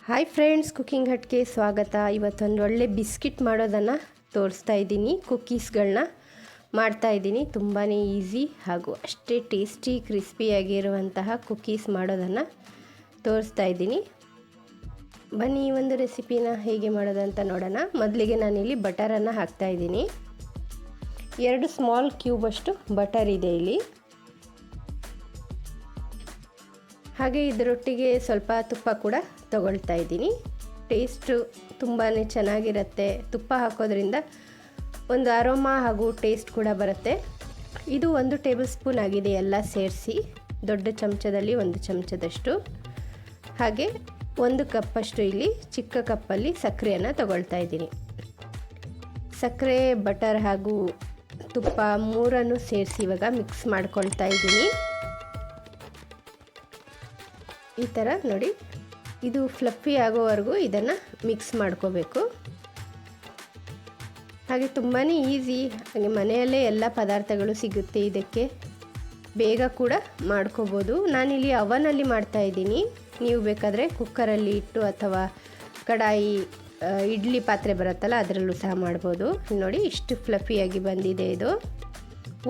Hi friends cooking ಹಟ್ಗೆ ಸ್ವಾಗತ. ಇವತ್ತೊಂದು ಒಳ್ಳೆ ಬಿಸ್ಕಿಟ್ ಮಾಡೋದನ್ನು ತೋರಿಸ್ತಾ ಇದ್ದೀನಿ. ಕುಕ್ಕೀಸ್ಗಳನ್ನ ಮಾಡ್ತಾ ಇದ್ದೀನಿ. ತುಂಬಾ ಈಸಿ ಹಾಗೂ ಅಷ್ಟೇ ಟೇಸ್ಟಿ ಕ್ರಿಸ್ಪಿಯಾಗಿರುವಂತಹ ಕುಕ್ಕೀಸ್ ಮಾಡೋದನ್ನು ತೋರಿಸ್ತಾ ಇದ್ದೀನಿ. ಬನ್ನಿ, ಈ ಒಂದು ರೆಸಿಪಿನ ಹೇಗೆ ಮಾಡೋದಂತ ನೋಡೋಣ. ಮೊದಲಿಗೆ ನಾನಿಲ್ಲಿ ಬಟರನ್ನು ಹಾಕ್ತಾ ಇದ್ದೀನಿ. ಎರಡು ಸ್ಮಾಲ್ ಕ್ಯೂಬಷ್ಟು ಬಟರ್ ಇದೆ ಇಲ್ಲಿ. ಹಾಗೆ ಇದರೊಟ್ಟಿಗೆ ಸ್ವಲ್ಪ ತುಪ್ಪ ಕೂಡ ತಗೊಳ್ತಾ ಇದ್ದೀನಿ. ಟೇಸ್ಟು ತುಂಬಾ ಚೆನ್ನಾಗಿರುತ್ತೆ. ತುಪ್ಪ ಹಾಕೋದ್ರಿಂದ ಒಂದು ಅರೋಮಾ ಹಾಗೂ ಟೇಸ್ಟ್ ಕೂಡ ಬರುತ್ತೆ. ಇದು ಒಂದು ಟೇಬಲ್ ಸ್ಪೂನ್ ಆಗಿದೆ ಎಲ್ಲ ಸೇರಿಸಿ. ದೊಡ್ಡ ಚಮಚದಲ್ಲಿ ಒಂದು ಚಮಚದಷ್ಟು. ಹಾಗೆ ಒಂದು ಕಪ್ಪಷ್ಟು ಇಲ್ಲಿ ಚಿಕ್ಕ ಕಪ್ಪಲ್ಲಿ ಸಕ್ಕರೆಯನ್ನು ತಗೊಳ್ತಾ ಇದ್ದೀನಿ. ಸಕ್ಕರೆ ಬಟರ್ ಹಾಗೂ ತುಪ್ಪ ಮೂರನ್ನು ಸೇರಿಸಿ ಇವಾಗ ಮಿಕ್ಸ್ ಮಾಡ್ಕೊಳ್ತಾ ಇದ್ದೀನಿ. ಈ ಥರ ನೋಡಿ, ಇದು ಫ್ಲಫಿ ಆಗೋವರೆಗೂ ಇದನ್ನು ಮಿಕ್ಸ್ ಮಾಡ್ಕೋಬೇಕು. ಹಾಗೆ ತುಂಬಾ ಈಸಿ, ಹಾಗೆ ಮನೆಯಲ್ಲೇ ಎಲ್ಲ ಪದಾರ್ಥಗಳು ಸಿಗುತ್ತೆ ಇದಕ್ಕೆ. ಬೇಗ ಕೂಡ ಮಾಡ್ಕೋಬೋದು. ನಾನಿಲ್ಲಿ ಅವನಲ್ಲಿ ಮಾಡ್ತಾಯಿದ್ದೀನಿ ನೀವು ಬೇಕಾದರೆ ಕುಕ್ಕರಲ್ಲಿ ಇಟ್ಟು ಅಥವಾ ಕಡಾಯಿ ಇಡ್ಲಿ ಪಾತ್ರೆ ಬರುತ್ತಲ್ಲ ಅದರಲ್ಲೂ ಸಹ ಮಾಡ್ಬೋದು. ನೋಡಿ, ಇಷ್ಟು ಫ್ಲಫಿಯಾಗಿ ಬಂದಿದೆ ಇದು.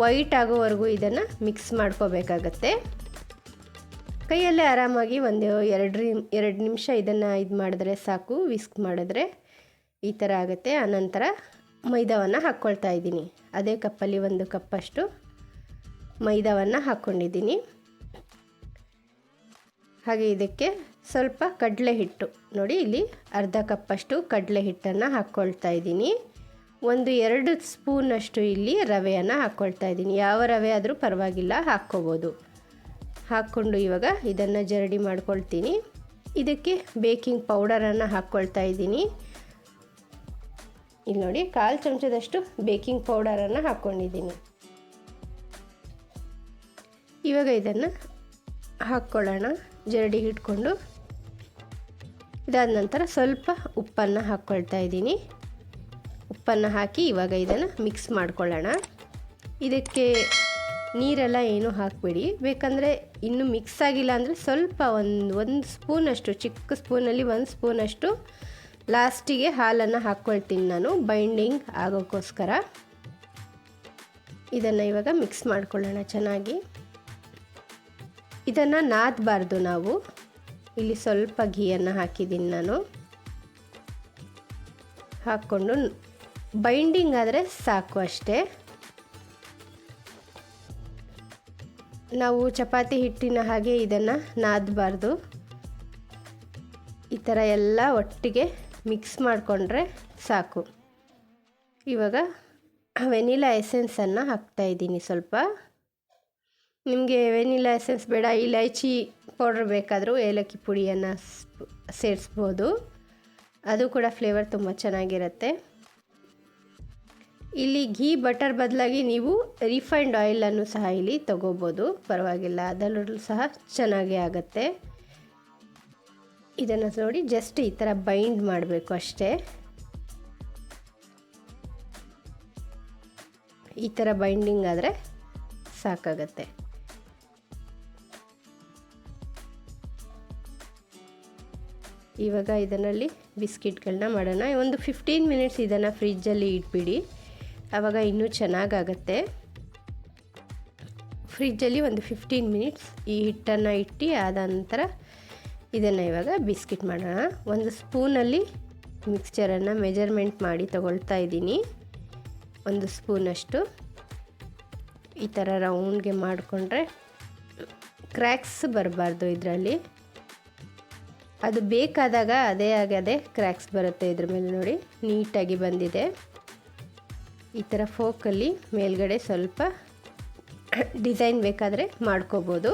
ವೈಟ್ ಆಗೋವರೆಗೂ ಇದನ್ನು ಮಿಕ್ಸ್ ಮಾಡ್ಕೋಬೇಕಾಗತ್ತೆ. ಕೈಯಲ್ಲೇ ಆರಾಮಾಗಿ ಒಂದು ಎರಡು ಎರಡು ನಿಮಿಷ ಇದನ್ನು ಇದು ಮಾಡಿದ್ರೆ ಸಾಕು ವಿಸ್ಕ್ ಮಾಡಿದ್ರೆ ಈ ಥರ ಆಗುತ್ತೆ. ಆನಂತರ ಮೈದಾವನ್ನು ಹಾಕ್ಕೊಳ್ತಾ ಇದ್ದೀನಿ. ಅದೇ ಕಪ್ಪಲ್ಲಿ ಒಂದು ಕಪ್ಪಷ್ಟು ಮೈದಾವನ್ನು ಹಾಕ್ಕೊಂಡಿದ್ದೀನಿ ಹಾಗೆ ಇದಕ್ಕೆ ಸ್ವಲ್ಪ ಕಡಲೆ ಹಿಟ್ಟು. ನೋಡಿ, ಇಲ್ಲಿ ಅರ್ಧ ಕಪ್ಪಷ್ಟು ಕಡಲೆ ಹಿಟ್ಟನ್ನು ಹಾಕ್ಕೊಳ್ತಾ ಇದ್ದೀನಿ. ಒಂದು ಎರಡು ಸ್ಪೂನಷ್ಟು ಇಲ್ಲಿ ರವೆಯನ್ನು ಹಾಕ್ಕೊಳ್ತಾ ಇದ್ದೀನಿ. ಯಾವ ರವೆ ಆದರೂ ಪರವಾಗಿಲ್ಲ, ಹಾಕ್ಕೋಬೋದು. ಹಾಕ್ಕೊಂಡು ಇವಾಗ ಇದನ್ನು ಜರಡಿ ಮಾಡ್ಕೊಳ್ತೀನಿ. ಇದಕ್ಕೆ ಬೇಕಿಂಗ್ ಪೌಡರನ್ನು ಹಾಕ್ಕೊಳ್ತಾ ಇದ್ದೀನಿ. ಇಲ್ಲಿ ನೋಡಿ, ಕಾಲು ಚಮಚದಷ್ಟು ಬೇಕಿಂಗ್ ಪೌಡರನ್ನು ಹಾಕ್ಕೊಂಡಿದ್ದೀನಿ. ಇವಾಗ ಇದನ್ನು ಹಾಕ್ಕೊಳ್ಳೋಣ. ಜರಡಿ ಇಟ್ಕೊಂಡು ಇದಾದ ನಂತರ ಸ್ವಲ್ಪ ಉಪ್ಪನ್ನು ಹಾಕ್ಕೊಳ್ತಾ ಇದ್ದೀನಿ. ಉಪ್ಪನ್ನು ಹಾಕಿ ಇವಾಗ ಇದನ್ನು ಮಿಕ್ಸ್ ಮಾಡ್ಕೊಳ್ಳೋಣ. ಇದಕ್ಕೆ ನೀರೆಲ್ಲ ಏನೂ ಹಾಕಬೇಡಿ. ಬೇಕಂದರೆ ಇನ್ನೂ ಮಿಕ್ಸ್ ಆಗಿಲ್ಲ ಅಂದರೆ ಸ್ವಲ್ಪ ಒಂದು ಒಂದು ಸ್ಪೂನಷ್ಟು ಚಿಕ್ಕ ಸ್ಪೂನಲ್ಲಿ ಒಂದು ಸ್ಪೂನಷ್ಟು ಲಾಸ್ಟಿಗೆ ಹಾಲನ್ನು ಹಾಕ್ಕೊಳ್ತೀನಿ ನಾನು. ಬೈಂಡಿಂಗ್ ಆಗೋಕ್ಕೋಸ್ಕರ. ಇದನ್ನು ಇವಾಗ ಮಿಕ್ಸ್ ಮಾಡ್ಕೊಳ್ಳೋಣ ಚೆನ್ನಾಗಿ. ಇದನ್ನು ನಾದಬಾರ್ದು ನಾವು. ಇಲ್ಲಿ ಸ್ವಲ್ಪ ಘೀಯನ್ನು ಹಾಕಿದ್ದೀನಿ ನಾನು. ಹಾಕ್ಕೊಂಡು ಬೈಂಡಿಂಗ್ ಆದರೆ ಸಾಕು ಅಷ್ಟೇ. ನಾವು ಚಪಾತಿ ಹಿಟ್ಟಿನ ಹಾಗೆ ಇದನ್ನು ನಾದಬಾರ್ದು. ಈ ಥರ ಎಲ್ಲ ಒಟ್ಟಿಗೆ ಮಿಕ್ಸ್ ಮಾಡಿಕೊಂಡ್ರೆ ಸಾಕು. ಇವಾಗ ವೆನಿಲಾ ಎಸೆನ್ಸನ್ನು ಹಾಕ್ತಾಯಿದ್ದೀನಿ ಸ್ವಲ್ಪ. ನಿಮಗೆ ವೆನಿಲಾ ಎಸೆನ್ಸ್ ಬೇಡ, ಇಲೈಚಿ ಪೌಡ್ರ್ ಬೇಕಾದರೂ ಏಲಕ್ಕಿ ಪುಡಿಯನ್ನು ಸೇರಿಸ್ಬೋದು. ಅದು ಕೂಡ ಫ್ಲೇವರ್ ತುಂಬ ಚೆನ್ನಾಗಿರುತ್ತೆ. ಇಲ್ಲಿ ಘೀ, ಬಟರ್ ಬದಲಾಗಿ ನೀವು ರಿಫೈನ್ಡ್ ಆಯಿಲನ್ನು ಸಹ ಇಲ್ಲಿ ತಗೋಬೋದು. ಪರವಾಗಿಲ್ಲ, ಅದರಲ್ಲೂ ಸಹ ಚೆನ್ನಾಗೇ ಆಗುತ್ತೆ. ಇದನ್ನು ನೋಡಿ ಜಸ್ಟ್ ಈ ಥರ ಬೈಂಡ್ ಮಾಡಬೇಕು ಅಷ್ಟೇ. ಈ ಥರ ಬೈಂಡಿಂಗ್ ಆದರೆ ಸಾಕಾಗತ್ತೆ. ಇವಾಗ ಇದರಲ್ಲಿ ಬಿಸ್ಕಿಟ್ಗಳನ್ನ ಮಾಡೋಣ. ಒಂದು ಫಿಫ್ಟೀನ್ ಮಿನಿಟ್ಸ್ ಇದನ್ನು ಫ್ರಿಜ್ಜಲ್ಲಿ ಇಟ್ಬಿಡಿ. ಆವಾಗ ಇನ್ನೂ ಚೆನ್ನಾಗಾಗತ್ತೆ. ಫ್ರಿಜ್ಜಲ್ಲಿ ಒಂದು ಫಿಫ್ಟೀನ್ ಮಿನಿಟ್ಸ್ ಈ ಹಿಟ್ಟನ್ನು ಇಟ್ಟು ಆದ ನಂತರ ಇದನ್ನು ಇವಾಗ ಬಿಸ್ಕಿಟ್ ಮಾಡೋಣ. ಒಂದು ಸ್ಪೂನಲ್ಲಿ ಮಿಕ್ಸ್ಚರನ್ನು ಮೆಜರ್ಮೆಂಟ್ ಮಾಡಿ ತಗೊಳ್ತಾ ಇದ್ದೀನಿ. ಒಂದು ಸ್ಪೂನಷ್ಟು. ಈ ಥರ ರೌಂಡ್ಗೆ ಮಾಡಿಕೊಂಡ್ರೆ ಕ್ರ್ಯಾಕ್ಸ್ ಬರಬಾರ್ದು ಇದರಲ್ಲಿ. ಅದು ಬೇಕಾದಾಗ ಅದೇ ಆಗದೆ ಕ್ರ್ಯಾಕ್ಸ್ ಬರುತ್ತೆ ಇದ್ರ ಮೇಲೆ ನೋಡಿ, ನೀಟಾಗಿ ಬಂದಿದೆ. ಈ ಥರ ಫೋಕಲ್ಲಿ ಮೇಲ್ಗಡೆ ಸ್ವಲ್ಪ ಡಿಸೈನ್ ಬೇಕಾದರೆ ಮಾಡ್ಕೋಬೋದು.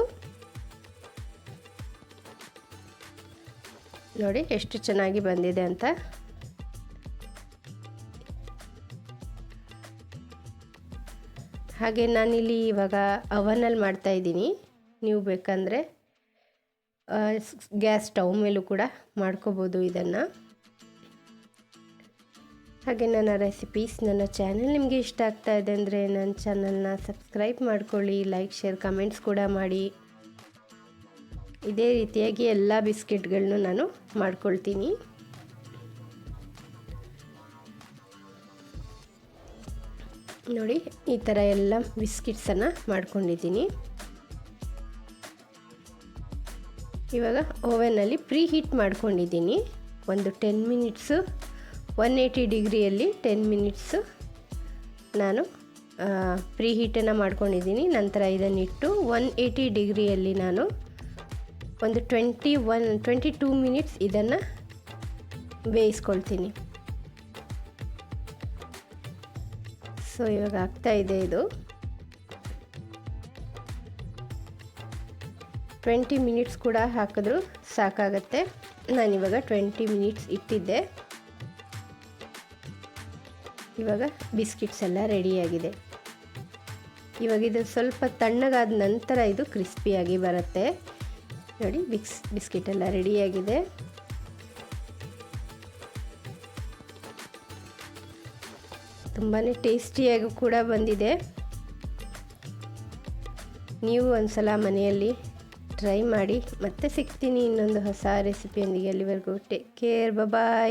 ನೋಡಿ ಎಷ್ಟು ಚೆನ್ನಾಗಿ ಬಂದಿದೆ ಅಂತ. ಹಾಗೆ ನಾನಿಲ್ಲಿ ಇವಾಗ ಅವನಲ್ಲಿ ಮಾಡ್ತಾಯಿದ್ದೀನಿ ನೀವು ಬೇಕಂದರೆ ಗ್ಯಾಸ್ ಸ್ಟವ್ ಮೇಲೂ ಕೂಡ ಮಾಡ್ಕೋಬೋದು ಇದನ್ನು. ಹಾಗೆ ನನ್ನ ರೆಸಿಪೀಸ್ ನನ್ನ ಚಾನಲ್ ನಿಮಗೆ ಇಷ್ಟ ಆಗ್ತಾ ಇದೆ ಅಂದರೆ ನನ್ನ ಚಾನಲ್ನ ಸಬ್ಸ್ಕ್ರೈಬ್ ಮಾಡ್ಕೊಳ್ಳಿ ಲೈಕ್ ಶೇರ್ ಕಮೆಂಟ್ಸ್ ಕೂಡ ಮಾಡಿ. ಇದೇ ರೀತಿಯಾಗಿ ಎಲ್ಲ ಬಿಸ್ಕೆಟ್ಗಳನ್ನು ನಾನು ಮಾಡ್ಕೊಳ್ತೀನಿ. ನೋಡಿ, ಈ ಥರ ಎಲ್ಲ ಬಿಸ್ಕಿಟ್ಸನ್ನು ಮಾಡ್ಕೊಂಡಿದ್ದೀನಿ. ಇವಾಗ ಓವೆನಲ್ಲಿ ಪ್ರೀ ಹೀಟ್ ಮಾಡ್ಕೊಂಡಿದ್ದೀನಿ. ಒಂದು ಟೆನ್ ಮಿನಿಟ್ಸು ಒನ್ ಏಯ್ಟಿ ಡಿಗ್ರಿಯಲ್ಲಿ ಟೆನ್ ಮಿನಿಟ್ಸು ನಾನು ಪ್ರೀ ಹೀಟನ್ನು ಮಾಡ್ಕೊಂಡಿದ್ದೀನಿ. ನಂತರ ಇದನ್ನಿಟ್ಟು ಒನ್ ಏಯ್ಟಿ ಡಿಗ್ರಿಯಲ್ಲಿ ನಾನು ಒಂದು twenty one twenty two minutes ಇದನ್ನು ಬೇಯಿಸ್ಕೊಳ್ತೀನಿ. ಸೊ ಇವಾಗ ಆಗ್ತಾ ಇದೆ ಇದು. ಟ್ವೆಂಟಿ ಮಿನಿಟ್ಸ್ ಕೂಡ ಹಾಕಿದ್ರು ಸಾಕಾಗತ್ತೆ. ನಾನಿವಾಗ ಟ್ವೆಂಟಿ ಮಿನಿಟ್ಸ್ ಇಟ್ಟಿದ್ದೆ. ಇವಾಗ ಬಿಸ್ಕಿಟ್ಸ್ ಎಲ್ಲ ರೆಡಿಯಾಗಿದೆ. ಇವಾಗ ಇದು ಸ್ವಲ್ಪ ತಣ್ಣಗಾದ ನಂತರ ಇದು ಕ್ರಿಸ್ಪಿಯಾಗಿ ಬರುತ್ತೆ. ನೋಡಿ, ಬಿಕ್ಸ್, ಬಿಸ್ಕಿಟ್ ಎಲ್ಲ ರೆಡಿಯಾಗಿದೆ. ತುಂಬಾ ಟೇಸ್ಟಿಯಾಗಿ ಕೂಡ ಬಂದಿದೆ. ನೀವು ಒಂದು ಸಲ ಮನೆಯಲ್ಲಿ ಟ್ರೈ ಮಾಡಿ, ಮತ್ತೆ ಸಿಗ್ತೀನಿ ಇನ್ನೊಂದು ಹೊಸ ರೆಸಿಪಿಯೊಂದಿಗೆ. ಅಲ್ಲಿವರೆಗೂ ಟೇಕ್ ಕೇರ್ ಬಾಯ್.